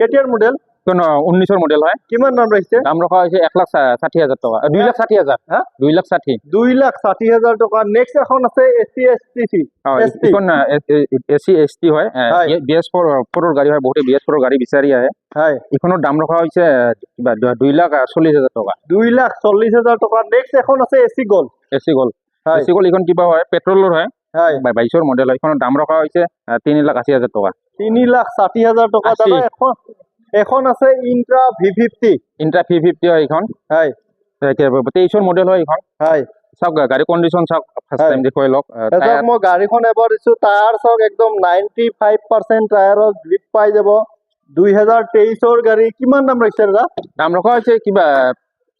কেতিয়াৰ মডেল কোনো মডেল হয়। কিমান দাম ৰাখিছে? দাম ৰখা হৈছে এক লাখ ষাঠি হাজাৰ টকা। দুই লাখ ষাঠি হাজাৰ। হা? দুই লাখ ষাঠি। দুই লাখ ষাঠি হাজাৰ টকা। নেক্সট এখন আছে এ চি এছ টি চি ST এইখন এ চি এছ টি হয়। হয়। বি এছ ফ'ৰ গাড়ী হয় বহুতে বি এছ ফ'ৰৰ গাড়ী বিচাৰি আহে। হয়। এইখনৰ দাম ৰখা হৈছে কিবা দুই লাখ আহ, চল্লিছ হাজাৰ টকা। দুই লাখ চল্লিশ হাজাৰ টকা। নেক্সট এখন আছে এ চি গ'ল্ড এ চি গ'ল এ চি গ'ল এইখন কিবা হয় পেট্ৰলৰ হয়। হয়। মডেল এইখনৰ দাম ৰখা হৈছে তিনি লাখ আশী হাজাৰ টকা। তিনি লাখ ষাঠি হাজাৰ টকা দাদা এখন এখন আছে Intra V fifty Intra three fifty হয় এইখন। হয়। তেইছৰ মডেল হয় এইখন। হয়। চাওক গাড়ী কণ্ডিশ্যন চাওক ফাৰ্ষ্ট টাইম দেখুৱাই লওক মই গাড়ীখন এবাৰ দিছো টায়াৰ চাওক একদম নাইনটি ফাইভ পাৰ্চেণ্ট টায়াৰৰ গ্ৰিপ পাই যাব। দুই হাজাৰ তেইছৰ গাড়ী কিমান দাম ৰাখিছে দাদা? দাম ৰখা হৈছে কিবা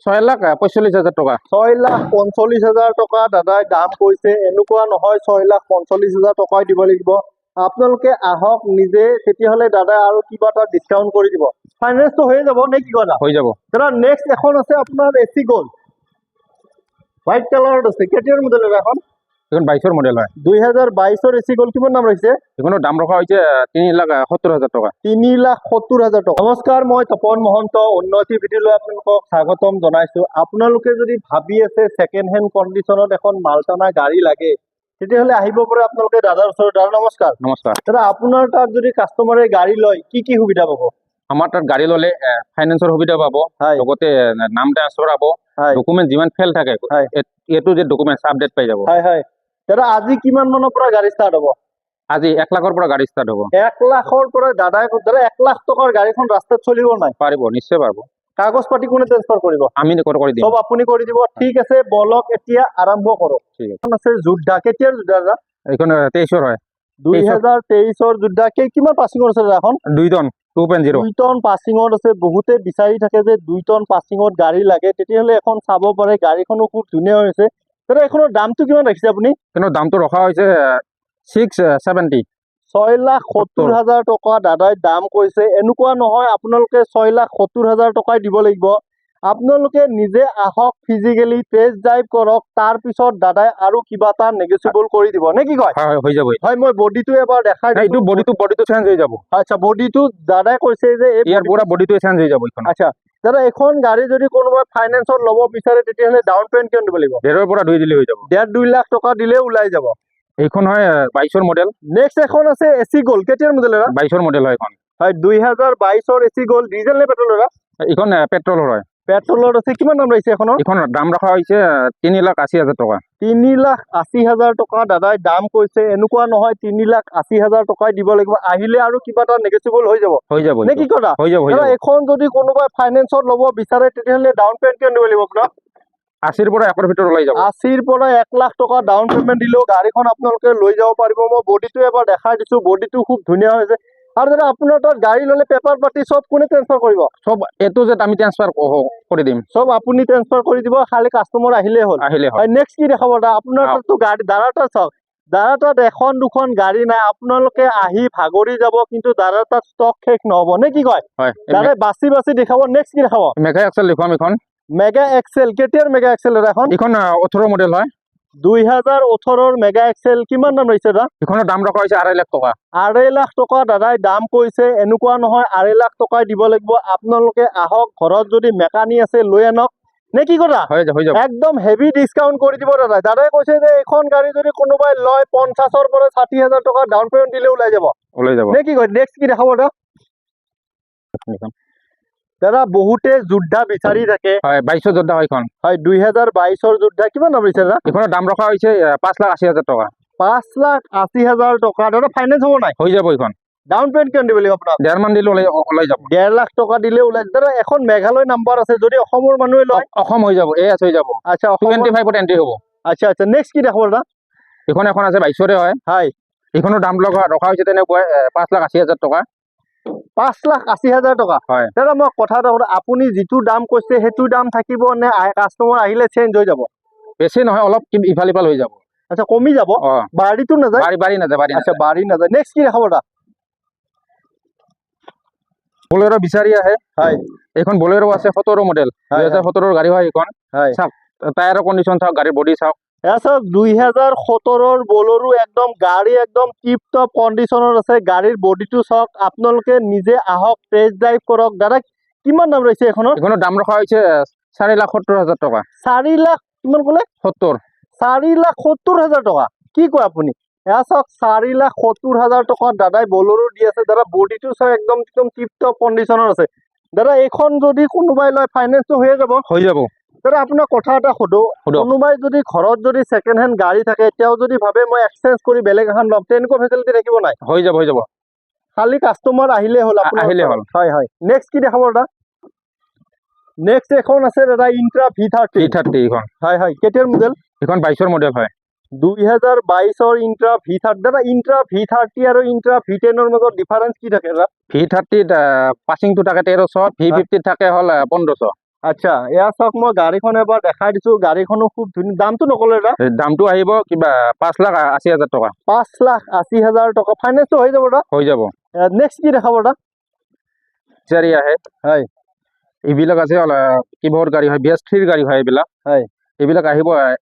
ছয় লাখ পঁয়চল্লিছ হাজাৰ টকা। ছয় লাখ পঞ্চল্লিছ হাজাৰ টকা দাদাই দাম কৈছে এনেকুৱা নহয় ছয় লাখ পঞ্চল্লিছ হাজাৰ টকাই দিব লাগিব। আপোনালোকে আহক নিজে তেতিয়াহ'লে দাদাই আৰু কিবা এটা ডিছকাউণ্ট কৰি দিব। ফাইনেন্সটো হৈয়ে যাব নে কি কথা? হৈ যাব। দাদা নেক্সট এখন আছে আপোনাৰ এ চি গ'ল্ড হোৱাইট কালাৰত আছে। কেতিয়াৰ মডেল দাদা এখন এইখন মডেল হয়। দুই হাজাৰ বাইছৰ এ চি গ'ল্ড কিমান দাম ৰাখিছে এইখনৰ দাম হৈছে আহ, তিনি লাখ আহ, সত্তৰ হাজাৰ টকা। তিনি লাখ সত্তৰ হাজাৰ টকা। নমস্কাৰ মই তপন মহন্ত উন্নতি ভিডিঅ'লৈ আপোনালোকক স্বাগতম জনাইছো। আপোনালোকে যদি ভাবি আছে ছেকেণ্ড হেণ্ড কণ্ডিশ্যনত এখন মালটানা গাড়ী লাগে তেতিয়াহ'লে আহিব পাৰে আপোনালোকে দাদাৰ ওচৰত। দাদা নমস্কাৰ। নমস্কাৰ। দাদা আপোনাৰ তাত যদি কাষ্টমাৰে গাড়ী লয় কি কি সুবিধা পাব? আমাৰ তাত গাড়ী ল'লে ফাইনেন্সৰ সুবিধা পাব লগতে নাম ট্ৰান্সফাৰ পাব ডকুমেণ্ট যিমান ফেল থাকে। এইটো যে ডকুমেণ্ট আপডেট পাই যাব। হয় হয়। দাদা আজি কিমান মানৰ পৰা গাড়ী ষ্টাৰ্ট হ'ব? আজি এক লাখৰ পৰা গাড়ী ষ্টাৰ্ট হ'ব। এক লাখৰ পৰা দাদাই দাদা এক লাখ টকাৰ গাড়ীখন ৰাস্তাত চলিব নাই। পাৰিব নিশ্চয় পাৰিব। কাগজ পাতি কোনে ট্ৰেন্সফাৰ কৰিব? আমি কৰি দিম। চব আপুনি কৰি দিব। ঠিক আছে বলক এতিয়া আৰম্ভ কৰক ঠিক আছে। যোদ্ধা। কেতিয়াৰ যোদ্ধা দাদা? এইখন তেইছৰ হয়। দুই হাজাৰ তেইছৰ যোদ্ধা। কে কিমান পাছিঙৰ আছে দাদা এখন দুই টন টু পইণ্ট জিৰ' দুই টন পাছিঙত আছে। বহুতে বিচাৰি থাকে যে দুই টন পাছিঙত গাড়ী লাগে। তেতিয়াহ'লে এখন চাব পাৰে গাড়ীখনো খুব ধুনীয়া হৈছে। দাদা এইখনৰ দামটো কিমান ৰাখিছে আপুনি? কিন্তু দামটো ৰখা হৈছে ছিক্স ছেভেণ্টি ছয় লাখ সত্তৰ। হাজাৰ টকা দাদাই দাম কৈছে। এনেকুৱা নহয় আপোনালোকে ছয় লাখ সত্তৰ হাজাৰ টকাই দিব লাগিব। আপোনালোকে নিজে আহক ফিজিকেলি টেষ্ট ড্ৰাইভ কৰক তাৰপিছত দাদাই আৰু কিবা এটা নেগচিয়েবল কৰি দিব। নে কি কয়? হৈ যাব হয় মই বডিটো এবাৰ দেখাই এইটো বডিটো বডিটো চেঞ্জ হৈ যাব। আচ্ছা বডিটো দাদাই কৈছে যে ইয়াৰ পুৰা বডিটো চেঞ্জ হৈ যাব আচ্ছা দাদা এখন গাড়ী যদি কোনোবাই ফাইনেন্সত ল'ব বিচাৰে তেতিয়াহ'লে ডাউন পেমেণ্ট কিমান দিব লাগিব? ডেৰৰ পৰা দুই দিলে হৈ যাব। ডেৰ দুই লাখ টকা দিলে ওলাই যাব। এইখন হয় বাইছৰ মডেল নেক্সট এখন আছে এ চি গ'ল্ড। কেতিয়াৰ মডেল দাদা বাইছৰ মডেল হয় এখন হয় দুই হাজাৰ বাইছৰ এ চি গ'ল্ড। ডিজেল নে পেট্ৰল দাদা এইখন পেট্ৰলৰ হয়। পেট্ৰলত আছে কিমান দাম লাগিছে এখনৰ এইখনৰ দাম ৰখা হৈছে তিনি লাখ আশী হাজাৰ টকা। তিনি লাখ আশী হাজাৰ টকা দাদাই দাম কৈছে এনেকুৱা নহয় তিনি লাখ আশী হাজাৰ টকাই দিব লাগিব। আহিলে আৰু কিবা এটা নেগচিয়েবল হৈ যাব। হৈ যাব নে। কি কথা হৈ যাব এখন যদি কোনোবাই ফাইনেন্সত ল'ব বিচাৰে তেতিয়াহ'লে ডাউন পেমেণ্ট কিমান দিব লাগিব আপোনাক? আশীৰ পৰা একৰ ভিতৰত ওলাই যাব। আশীৰ পৰা এক লাখ টকা ডাউন পেমেণ্ট দিলেও গাড়ীখন আপোনালোকে লৈ যাব পাৰিব। মই বডিটো এবাৰ দেখাই দিছো। বডিটো খুব ধুনীয়া হৈছে। আৰু দাদা আপোনাৰ তাত গাড়ী ল'লে পেপাৰ পাতি চব কোনে ট্ৰেন্সফাৰ কৰিব? চব এটো যে আমি ট্ৰান্সফাৰ কৰি দিম। চব আপুনি ট্ৰেন্সফাৰ কৰি দিব খালি কাষ্টমাৰ আহিলেই হ'ল। আহিলে হয় নেক্সট কি দেখাব দাদা আপোনাৰ তাততো গাড়ী দাদা তাত চাওক। দাদা তাত এখন দুখন গাড়ী নাই আপোনালোকে আহি ভাগৰি যাব কিন্তু দাদা তাত ষ্টক শেষ নহ'ব। নে কি কয়? দাদাই বাছি বাছি দেখাব। নেক্সট কি দেখাব? মেঘা এক্সেল দেখুৱাম এইখন। মেগা এক্সেল কেতিয়াৰ মেগা এক্সেল দাদা এখন এইখন ওঠৰ মডেল হয়। দুই হাজাৰ ওঠৰৰ মেগা এক্সেল কিমান দাম লাগিছে দাদা? এইখনৰ দাম ৰখা হৈছে আঢ়ৈ লাখ টকা। আঢ়ৈ লাখ টকা দাদাই দাম কৈছে এনেকুৱা নহয় আঢ়ৈ লাখ টকাই দিব লাগিব। আপোনালোকে আহক ঘৰত যদি মেকানিক আছে লৈ আনক। নে কি কথা? একদম হেভি ডিছকাউণ্ট কৰি দিব দাদাই দাদাই কৈছে যে এইখন গাড়ী যদি কোনোবাই লয় পঞ্চাছৰ পৰা ষাঠি হাজাৰ টকা ডাউন পেমেণ্ট দিলে ওলাই যাব। ওলাই যাব। নে কি কয়? নেক্সট কি দেখাব দাদা। দাদা বহুতে যোদ্ধা বিচাৰি থাকে। হয় বাইছৰ যোদ্ধা হয় এইখন। হয় দুই হাজাৰ বাইছৰ যোদ্ধা কিমান দাম দিছে দাদা? এইখনৰ দাম ৰখা হৈছে পাঁচ লাখ আশী হাজাৰ টকা। পাঁচ লাখ আশী হাজাৰ টকা। দাদা ফাইনেন্স হ'ব নাই? হৈ যাব এইখন। ডাউন পেমেণ্ট কিমান দিব লাগিব আপোনাক ডেৰ মান দিলে ওলাই ওলাই যাব। ডেৰ লাখ টকা দিলে ওলাই দাদা এখন মেঘালয় নাম্বাৰ আছে যদি অসমৰ মানুহে লয়। অসম হৈ যাব এ এছ হৈ যাব। আচ্ছা টুৱেণ্টি ফাইভত এণ্ট্ৰি হ'ব। আচ্ছা আচ্ছা নেক্সট কি দেখাব দাদা? এইখন এখন আছে বাইছৰে হয়। হয়। এইখনৰ দাম লগা ৰখা হৈছে তেনেকুৱা পাঁচ লাখ আশী হাজাৰ টকা। পাঁচ লাখ আশী হাজাৰ টকা। হয়। দাদা মই কথা এটা সুধো আপুনি যিটো দাম কৈছে সেইটো দাম থাকিব নে কাষ্টমাৰ আহিলে চেঞ্জ হৈ যাব? বেছি নহয় অলপ ইফাল সিফাল হৈ যাব। আচ্ছা কমি যাব। অ। বাঢ়িটো নাযায়? বাঢ়ি নাযায় বাঢ়ি আচ্ছা বাঢ়ি নাযায়। নেক্সট কি দেখাব দাদা? বলেৰো বিচাৰি আহে। হয়। এইখন বলেৰো আছে সোতৰ মডেল দুহেজাৰ সোতৰৰ গাড়ী হয় এইখন। হয়। চাওক টায়াৰৰ কণ্ডিশ্যন চাওক গাড়ীৰ বডি চাওক। চাওক দুই হাজাৰ সোতৰৰ বলৰো একদম গাড়ী একদম টিপ টপ কণ্ডিশ্যনত আছে গাড়ীৰ বডিটো চাওক আপোনালোকে নিজে আহক টেষ্ট ড্ৰাইভ কৰক। দাদা কিমান দাম ৰৈছে এখনৰ? এখনৰ দাম ৰখা হৈছে চাৰি লাখ সত্তৰ হাজাৰ টকা। চাৰি লাখ কিমান ক'লে? সত্তৰ। চাৰি লাখ সত্তৰ হাজাৰ টকা। কি কয় আপুনি? এয়া চাওক চাৰি লাখ সত্তৰ হাজাৰ টকাত দাদাই বলৰো দি আছে। দাদা বডিটো চাওক একদম একদম টিপ টপ কণ্ডিশ্যনত আছে। দাদা এইখন যদি কোনোবাই লয় ফাইনেন্সটো হৈয়ে যাব। হৈ যাব। দাদা আপোনাক কথা এটা সোধো। কোনোবাই যদি ঘৰত যদি ছেকেণ্ড হেণ্ড গাড়ী থাকে তেওঁ যদি ভাবে মই এক্সচেঞ্জ কৰি বেলেগ এখন ল'ম তেনেকুৱা ফেচিলিটি থাকিব নাই? হৈ যাব হৈ যাব। খালি কাষ্টমাৰ আহিলে হ'ল আহিলে হ'ল। হয় হয়। নেক্সট কি দেখাব দাদা? নেক্সট এখন আছে দাদা Intra V thirty three thirty এইখন। হয় হয়। কেতিয়াৰ মডেল এইখন বাইছৰ মডেল হয়। দুই হাজাৰ বাইছৰ ইন্ট্ৰা ভি থাৰ্টি দাদা ইন্ট্ৰা ভি থাৰ্টি আৰু ইন্ট্ৰা ভি টেনৰ মাজত ডিফাৰেঞ্চ কি থাকে দাদা? ভি থাৰ্টিত পাছিংটো থাকে তেৰশ ভি ফিফটিত থাকে হ'ল পোন্ধৰশ আচ্ছা এয়া চাওক মই গাড়ীখন এবাৰ দেখাই দিছো। গাড়ীখনো খুব ধুনীয়া দামটো নক'লে এই দামটো আহিব কিবা পাঁচ লাখ আশী হাজাৰ টকা। পাঁচ লাখ আশী হাজাৰ টকা। ফাইনেন্সটো হৈ যাব দাদা হৈ যাব। নেক্সট কি দেখাব দাদা চাৰি আহে। হয়। এইবিলাক আছে কিহৰ গাড়ী হয় বি এছ থ্ৰীৰ গাড়ী হয় এইবিলাক। হয়। এইবিলাক আহিব আহ,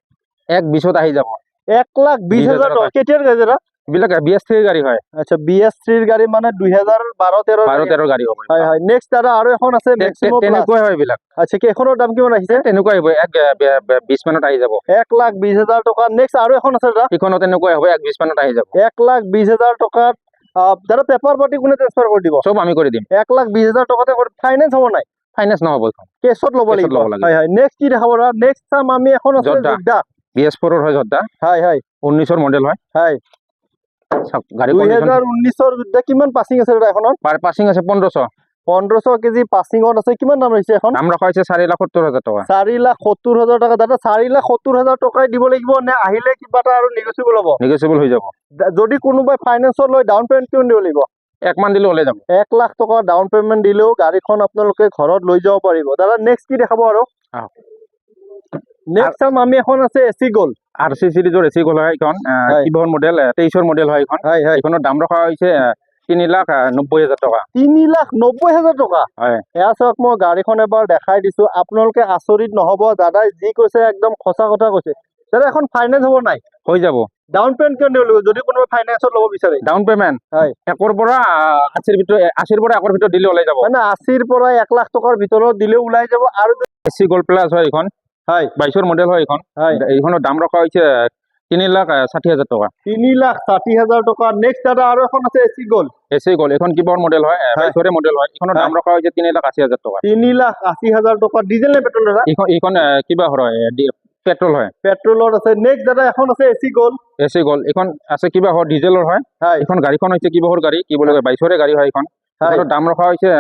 এক বিছত আহি যাব। এক লাখ হাজাৰ হাজাৰ টকা। কেতিয়াৰ গাড়ী দাদা এইবিলাক বি এছ থ্ৰীৰ গাড়ী হয়। আচ্ছা বি এছ থ্ৰীৰ গাড়ী মানে দুই হাজাৰ বাৰ তেৰ বাৰ তেৰ গাড়ী হ'ব। হয় হয়। নেক্সট দাদা আৰু এখন আছে। তেনেকুৱাই হয় এইবিলাক। আচ্ছা কি দাম কিমান আহিছে? তেনেকুৱাই হ'ব। এক বিশ মানত আহি যাব। এক লাখ বিশ হাজাৰ টকা। নেক্সট আৰু এখন আছে দাদা। এইখনো তেনেকুৱাই হ'ব। এক বিশ মানত আহি যাব। এক লাখ বিশ হাজাৰ টকাত দাদা পেপাৰ পাতি কোনে ট্ৰেন্সফাৰ কৰি দিব? চব আমি কৰি দিম। এক লাখ বিশ হাজাৰ টকাতে ফাইনেন্স হ'ব নাই? ফাইনেন্স নহ'ব কেছত ল'ব লাগিব। হয় হয়। নেক্সট কি দেখাব দাদা? নেক্সট চাম আমি এখন আছে যোদ্ধা। যোদ্ধা বি এছ ফ'ৰৰ হয় যদ্দা হয় হয়। ঊনৈছৰ মডেল হয়। হয়। চাওক গাড়ী দুই হাজাৰ ঊনৈছৰ যোদ্ধা কিমান পাছিং আছে দাদা এখনত? পাছিং আছে পোন্ধৰশ। পোন্ধৰশ কেজি পাছিঙত আছে কিমান দাম আহিছে এখন? দাম ৰখা হৈছে চাৰি লাখ সত্তৰ হাজাৰ টকা। চাৰি লাখ সত্তৰ হাজাৰ টকা। দাদা চাৰি লাখ সত্তৰ হাজাৰ টকাই দিব লাগিব নে আহিলে কিবা এটা আৰু নেগচিয়েবল হ'ব? নেগচিয়েবল হৈ যাব। দা- যদি কোনোবাই ফাইনেন্সত লৈ ডাউন পেমেণ্ট কিমান দিব লাগিব? এক মান দিলে ওলাই যাব। এক লাখ টকা ডাউন পেমেণ্ট দিলেও গাড়ীখন আপোনালোকে ঘৰত লৈ যাব পাৰিব। দাদা নেক্সট কি দেখাব আৰু। নেক্সট চাম আমি এখন আছে গ'ল্ড আৰ চি চিৰিজৰ এচি গ'ল হয় এইখন। কিহৰ মডেল তেইছৰ মডেল হয় এইখন। এইখনৰ দাম ৰখা হৈছে তিনি লাখ নব্বৈ হাজাৰ টকা। তিনি লাখ নব্বৈ হাজাৰ টকা? হয়। এয়া চাওক মই গাড়ীখন এবাৰ দেখাই দিছো। আপোনালোকে আচৰিত নহ'ব দাদাই যি কৈছে একদম সঁচা কথা কৈছে। দাদা এখন ফাইনেন্স হ'ব নাই? হৈ যাব। ডাউন পেমেণ্ট কিমান দিব যদি কোনোবাই ফাইনেন্সত ল'ব বিচাৰে। ডাউন পেমেণ্ট হয়। একৰ পৰা আশীৰ ভিতৰত আশীৰ পৰা একৰ ভিতৰত দিলে ওলাই যাব। মানে আশীৰ পৰা এক লাখ টকাৰ ভিতৰত দিলেও ওলাই যাব। আৰু এচি গ'ল্ড প্লাছ হয় এইখন। হয়। বাইছৰ মডেল হয় এইখন। হয়। এইখনৰ দাম ৰখা হৈছে তিনি লাখ ষাঠি হাজাৰ টকা। তিনি লাখ ষাঠি হাজাৰ টকা। নেক্সট দাদা আৰু এখন আছে এ চি গ'ল্ড এচি গ'ল এইখন কিহৰ মডেল হয় বাইছৰে মডেল হয়। এইখনৰ দাম ৰখা হৈছে তিনি লাখ আশী হাজাৰ টকা। তিনি লাখ আশী হাজাৰ টকা। ডিজেল নে পেট্ৰল দাদা? এইখন এইখন কিবা হয় পেট্ৰল হয়। পেট্ৰলৰ আছে। নেক্সট দাদা এখন আছে এ চি গ'ল্ড এচি গ'ল এইখন আছে কিবা হয় ডিজেলৰ হয়। হয়। এইখন গাড়ীখন হৈছে কিবাহৰ গাড়ী কি বুলি কয় বাইছৰে গাড়ী হয় এইখন। দাম ৰখা হৈছে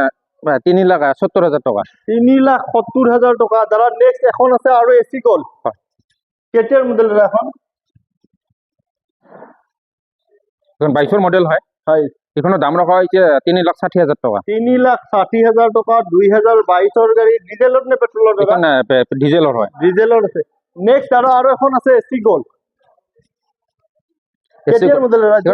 তিনি লাখ সত্তৰ হাজাৰ টকা। তিনি লাখ সত্তৰ হাজাৰ টকা। দাদা নেক্সট এখন আছে আৰু এ চি গ'ল্ড হয়। কেতিয়াৰ মডেল দাদা এখন? বাইছৰ মডেল হয়। হয়। এইখনৰ দাম ৰখা হৈছে তিনি লাখ ষাঠি হাজাৰ টকা। তিনি লাখ ষাঠি হাজাৰ টকা দুই হাজাৰ বাইছৰ গাড়ী। ডিজেলত নে পেট্ৰলৰ দাদা? এইখন আহ, পে- ডিজেলৰ হয়। ডিজেলৰ আছে। নেক্সট দাদা আৰু এখন আছে এ চি গ'ল্ড কেতিয়াৰ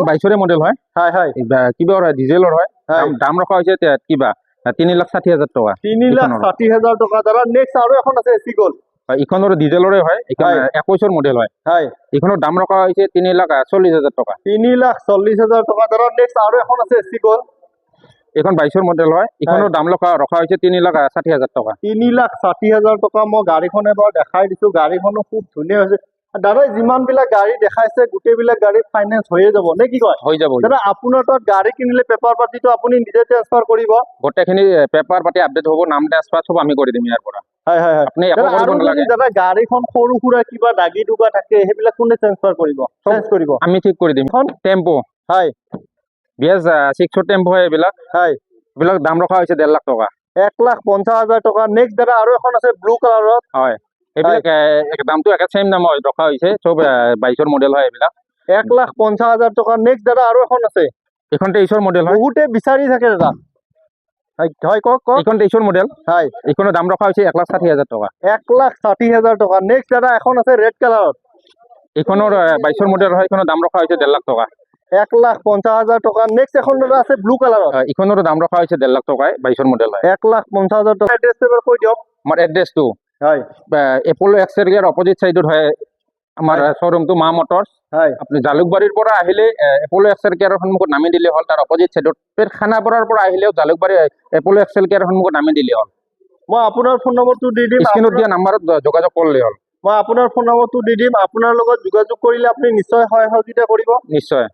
বাইছৰে মডেল হয়। হয় হয়। কিবা হয় ডিজেলৰ হয়। হয়। দাম- ৰখা হৈছে কিবা? তিনি লাখ ষাঠি হাজাৰ টকা। তিনি লাখ। ষাঠি হাজাৰ টকা দাদা নেক্সট আৰু এখন আছে এ চি গ'ল্ড ইখনৰ ডিজেলৰে হয় একৈছৰ মডেল হয়। হয়। এইখনৰ দাম ৰখা হৈছে তিনি লাখ চল্লিছ হাজাৰ টকা। তিনি লাখ চল্লিশ হাজাৰ টকা দাদা নেক্সট আৰু এখন আছে এ চি গ'ল্ড এইখন বাইছৰ মডেল হয়। এইখনৰ দাম ৰখা ৰখা হৈছে তিনি লাখ ষাঠি হাজাৰ টকা। তিনি লাখ ষাঠি হাজাৰ টকা মই গাড়ীখন এবাৰ দেখাই দিছো গাড়ীখনো খুব ধুনীয়া হৈছে। দাদাই যিমান বিলাক গাড়ী দেখাইছে গোটেইবিলাক গাড়ী ফাইনেন্স হৈয়ে যাব। নে কি কয়? হৈ যাব হৈ। দাদা আপোনাৰ তাত গাড়ী কিনিলে পেপাৰ পাতিটো আপুনি নিজে ট্ৰেন্সফাৰ কৰিব। গোটেইখিনি পেপাৰ পাতি আপডেট হ'ব নাম ট্ৰান্সফাৰ চব আমি কৰি দিম ইয়াৰ পৰা। হয় হয় হয়। আপুনি একো কৰিব যদি নালাগে। দাদা গাড়ীখন সৰু সুৰা কিবা দাগি দুগা থাকে সেইবিলাক কোনে ট্ৰেন্সফাৰ কৰিব? চেঞ্জ কৰিব। আমি ঠিক কৰি দিম। এখন টেম্পো। হয়। বি এছ ছিক্সৰ টেম্পো হয় এইবিলাক। হয়। এইবিলাক দাম ৰখা হৈছে ডেৰ লাখ টকা। এক লাখ পঞ্চাছ হাজাৰ টকা। নেক্সট দাদা আৰু এখন আছে ব্লু কালাৰত হয়। এইবিলাক দামটো একে ছেইম দাম হয় ৰখা হৈছে চব বাইছৰ মডেল হয় এইবিলাক। এক লাখ পঞ্চাছ হাজাৰ টকা নেক্সট দাদা আৰু এখন আছে। এইখন তেইছৰ মডেল হয়। বহুতে বিচাৰি থাকে দাদা। হয় কওক কওক। এইখন তেইছৰ মডেল হয়। এইখনৰ দাম ৰখা হৈছে এক লাখ ষাঠি হাজাৰ টকা। এক লাখ ষাঠি হাজাৰ টকা। নেক্সট দাদা এখন আছে ৰেড কালাৰত এইখনৰ বাইছৰ মডেল হয় এইখনৰ দাম ৰখা হৈছে ডেৰ লাখ টকা। এক লাখ পঞ্চাছ হাজাৰ টকা। নেক্সট এখন দাদা আছে ব্লু কালাৰত হয়, এইখনৰ দাম ৰখা হৈছে ডেৰ লাখ টকাই বাইছৰ মডেল হয়। এক লাখ পঞ্চাছ হাজাৰ টকা। এড্ৰেছটো এবাৰ কৈ দিয়ক। আমাৰ এড্ৰেছটো হয়। এপ'ল এক্সেৰিয়াৰ অপজিট চাইডত হয় আমাৰ। শ্বৰুমটো মা মটৰ্ছ হয়। আপুনি জালুকবাৰীৰ পৰা আহিলে এপল' এক্সেল কেয়াৰৰ সন্মুখত নামি দিলে হ'ল তাৰ অপজিট চাইডত খানাপাৰাৰ পৰা আহিলেও জালুকবাৰী এপল' এক্সেল কেয়াৰৰ সন্মুখত নামি দিলে হ'ল। মই আপোনাৰ ফোন নম্বৰটো দি দিম স্ক্ৰীণত দিয়া নাম্বাৰত যোগাযোগ কৰিলে হ'ল। মই আপোনাৰ ফোন নম্বৰটো দি দিম আপোনাৰ লগত যোগাযোগ কৰিলে আপুনি নিশ্চয় সহায় সহযোগিতা কৰিব। নিশ্চয়।